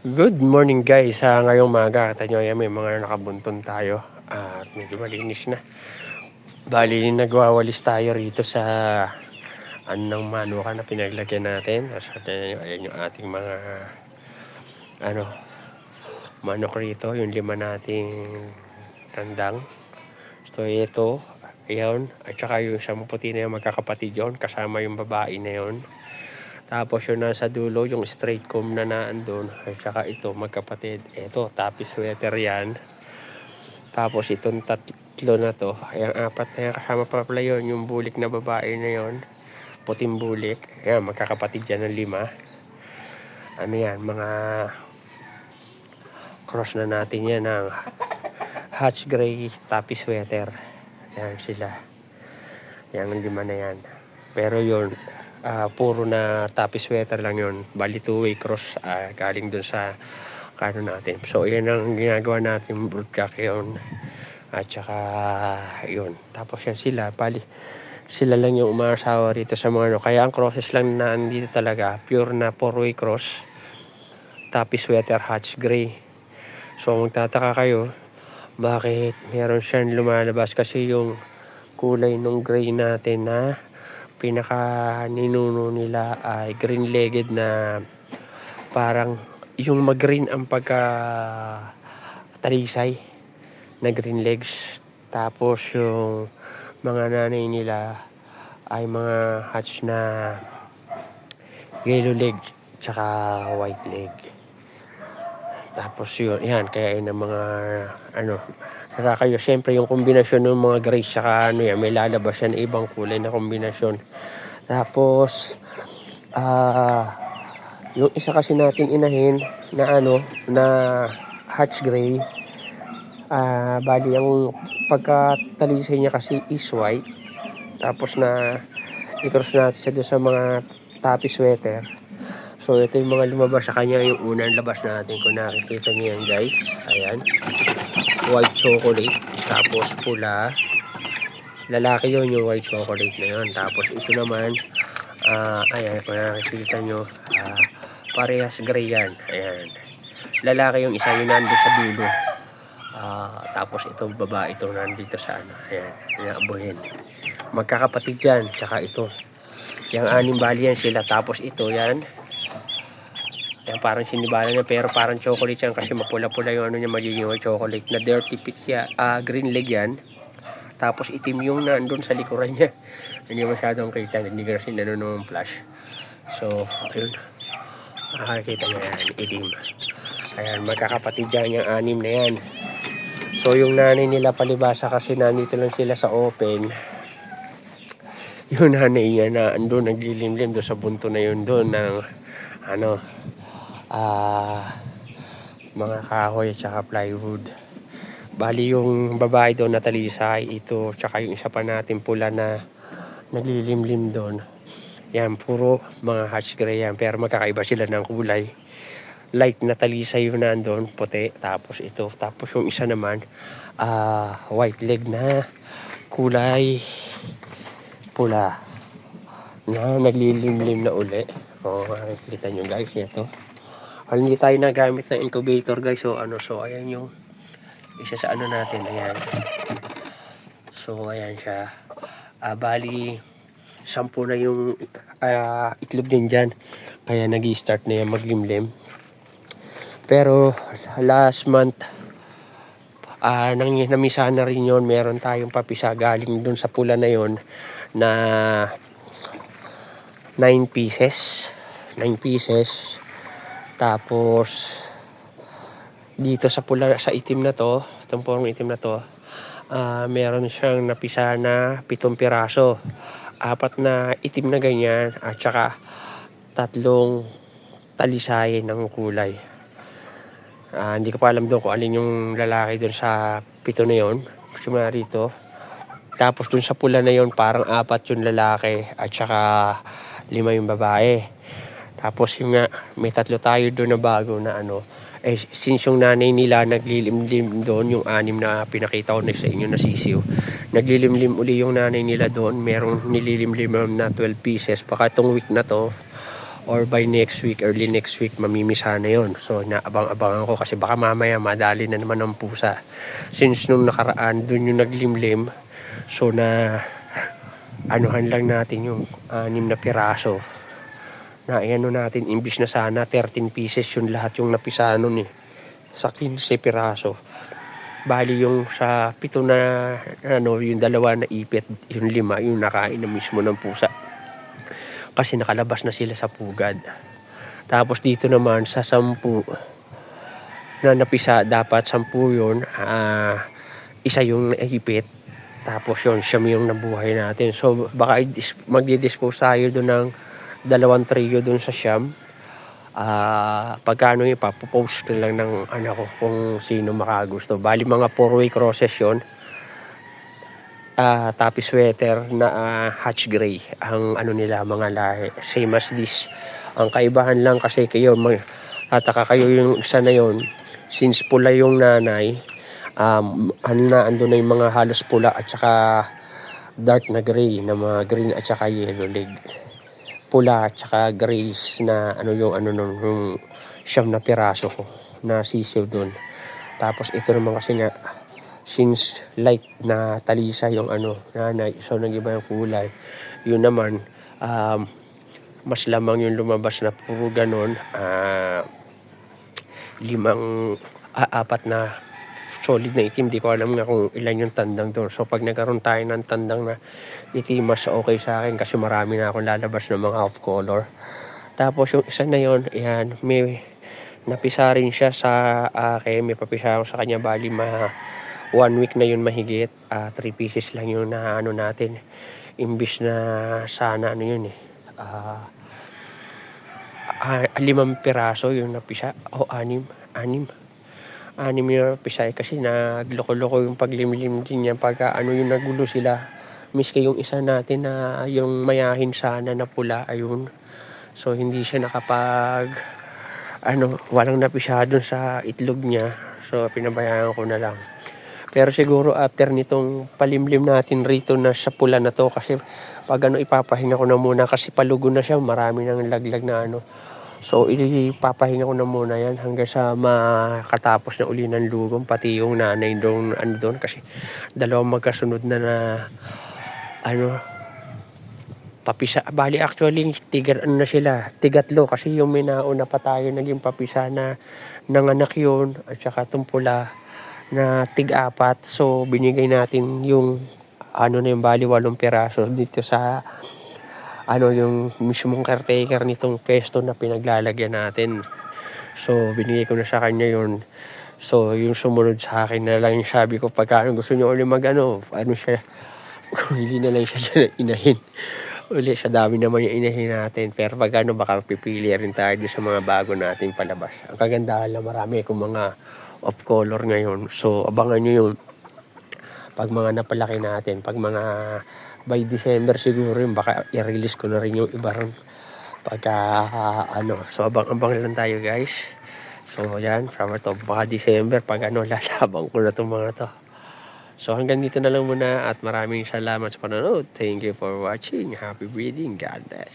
Good morning guys. Sa ngayong maga, kita nyo yan, may mga nakabunton tayo. At medyo malinis na. Bali, nagwawalis tayo rito sa anong manuka na pinaglagyan natin. Tapos ayan, ayan yung ating mga ano manok rito. Yung lima nating tandang. So ito, ayan. At saka yung isang puti na yung magkakapatid yun. Kasama yung babae na yun. Tapos yung nasa dulo, yung straight comb na naandun. At saka ito, magkapatid. Ito, tapi sweater yan. Tapos itong tatlo na to, yung apat na yan, kasama pa pala yun, yung bulik na babae na yun. Puting bulik. Ayan, magkakapatid yan ng lima. Ano yan, mga cross na natin yan ng Hatch Gray tapi sweater. Yan sila. Yan, ang lima na yan. Pero yun, ah, puro na tapi sweater lang yun. Bali two-way cross ah, galing dun sa kano natin. So, yan ang ginagawa natin broodcock yun. At saka, yun. Tapos yan sila, bali, sila lang yung umasawa rito sa mga ano. Kaya ang crosses lang na andito talaga, pure na four-way cross. Tapi sweater hatch gray. So, magtataka kayo, bakit meron siyang lumalabas kasi yung kulay ng gray natin na pinaka ninuno nila ay green-legged na parang yung mag-green ang pagka talisay na green legs. Tapos yung mga nanay nila ay mga hatch na yellow leg tsaka white leg. Tapos yun, yan, kaya yun ang mga ano, nakakayo. Siyempre yung kombinasyon ng mga gray tsaka ano yan, may lalabas yan ibang kulay na kombinasyon. Tapos, ah, yung isa kasi natin inahin na ano, na hatch gray, ah, bali ang pagkatalisay niya kasi is white. Tapos na i-cross natin siya doon sa mga tapi sweater. So ito yung mga lumabas sa kanya, yung unang labas natin kung nakikita niyo yan guys. Ayan. White chocolate. Tapos pula. Lalaki yun yung white chocolate na yun. Tapos ito naman, ah ayan, kung nakikita nyo, ah, parehas gray yan. Ayan. Lalaki yung isa yun nandito sa dulo. Ah, tapos ito babae ito nandito sa ano. Ayan, inaabuhin. Magkakapatid yan, tsaka ito. Yung anim bali yan sila. Tapos ito yan. Yan parang sinibala niya pero parang chocolate yan kasi mapula-pula yung ano niya magiging chocolate na dirty pit ya, ah, green leg yan. Tapos itim yung nandun sa likuran niya. Hindi masyadong kita, hindi kasi nanonoong flash. So, ayun. Makakita niya yan, itim. Ayan, magkakapatid dyan yung anim na yan. So, yung nanay nila palibasa kasi nandito lang sila sa open. Yung nanay niya na andun, naglilimlim doon sa bunto na yun doon ng ano, ah, mga kahoy at saka plywood. Bali yung babae doon na talisay, ito, tsaka yung isa pa natin pula na naglilimlim doon. Yan, puro mga hatch gray yan. Pero magkakaiba sila ng kulay. Light na talisay yung nandun, puti. Tapos ito. Tapos yung isa naman, ah white leg na kulay pula na naglilimlim na uli. O, makikita nyo guys, ito. Al hindi tayo nagamit ng incubator guys. So, ano, so, ayan yung isa sa ano natin, ayan. So, ayan siya. Ah, bali, sampu na yung ah, itlog din dyan. Kaya nag start na yan maglimlim. Pero, last month, ah nang namisa na rin yun, meron tayong papisa galing dun sa pula na yon na 9 pieces. 9 pieces. Tapos, dito sa pula, sa itim na to, itong purong itim na to, ah meron siyang napisa na pitong piraso. Apat na itim na ganyan, at saka tatlong talisay ng kulay. Ah, hindi ko pa alam doon kung alin yung lalaki doon sa pito na yon. Simula rito. Tapos doon sa pula na yon parang apat yung lalaki at saka lima yung babae. Tapos yung nga, may tatlo tayo doon na bago na ano. Eh, since yung nanay nila naglilimlim doon, yung anim na pinakita ko na sa inyo na sisiw. Naglilimlim uli yung nanay nila doon. Merong nililimlim na 12 pieces. Baka itong week na to, or by next week, early next week, mamimisa na yon So, naabang-abangan ko kasi baka mamaya madali na naman ng pusa. Since nung nakaraan, dun yung naglimlim, so na anuhan lang natin yung anim na piraso na ano natin, imbis na sana 13 pieces yung lahat yung napisa nun eh. Sa 15 piraso. Bali yung sa pito na ano, yung dalawa na ipit, yung lima, yung nakain na mismo ng pusa. Kasi nakalabas na sila sa pugad. Tapos dito naman sa sampu na napisa, dapat sampu yun, ah, isa yung naipit. Tapos yun, siyam yung nabuhay natin. So baka i-dis- magdi-dispose tayo doon ng dalawang trio doon sa siyam. Ah, pagkano yung ipapopost ko lang ng anak ko kung sino makagusto. Bali mga four-way crosses yun. Ah, tapi sweater na ah, hatch gray ang ano nila mga lahi. Same as this. Ang kaibahan lang kasi kayo, mag, tataka kayo yung isa na yon since pula yung nanay, um, ano na, ando na yung mga halos pula at saka dark na gray na mga green at saka yellow leg pula at saka grays na ano yung ano nung yung siyam na piraso ko na sisiw doon. Tapos ito naman kasi nga since light na talisa yung ano nanay so nag-iba yung kulay. Yun naman um, mas lamang yung lumabas na puro ganon ah, limang ah, apat na solid na itim. Di ko alam nga kung ilan yung tandang doon. So pag nagkaroon tayo ng tandang na itim, mas okay sa akin kasi marami na akong lalabas ng mga off color. Tapos yung isa na yon yan, may napisa rin siya sa akin. May papisa ako sa kanya. Bali, ma one week na yun mahigit. Ah, three pieces lang yun na ano natin. Imbis na sana ano yun eh. Ah, ah, limang piraso yung napisa. O anim. Anim anim yung pisay kasi nagloko-loko yung paglimlim din niya pagka ano yung nagulo sila. Miski yung isa natin na yung mayahin sana na pula ayun. So hindi siya nakapag ano walang napisa dun sa itlog niya. So pinabayaan ko na lang. Pero siguro after nitong palimlim natin rito na sa pula na to kasi pag ano ipapahinga ko na muna kasi palugo na siya marami nang laglag na ano So, ipapahinga ko na muna yan hanggang sa makatapos na uli ng lugong, pati yung nanay doon, ano doon, kasi dalawang magkasunod na na, ano, papisa. Bali, actually, tigat, ano na sila, tigatlo, kasi yung may nauna pa tayo naging papisa na nanganak yun, at saka itong pula na tig-apat. So, binigay natin yung, ano na yung bali, walong piraso dito sa ano yung mismong caretaker nitong pesto na pinaglalagyan natin. So, binigay ko na sa kanya yun. So, yung sumunod sa akin na lang yung sabi ko, pagka gusto niyo ulit mag ano, ano siya, hindi na lang siya siya inahin. Uli, sa dami naman yung inahin natin. Pero pag ano, baka pipili rin tayo sa mga bago nating palabas. Ang kagandahan lang, marami akong mga off color ngayon. So, abangan nyo yung pag mga napalaki natin, pag mga by December siguro yung baka i-release ko na rin yung iba rin. Pagka ah, ano so abang-abang lang tayo guys. So yan. From to baka December pag ano lalabang ko na itong mga to. So hanggang dito na lang muna at maraming salamat sa panonood. Thank you for watching. Happy breeding. God bless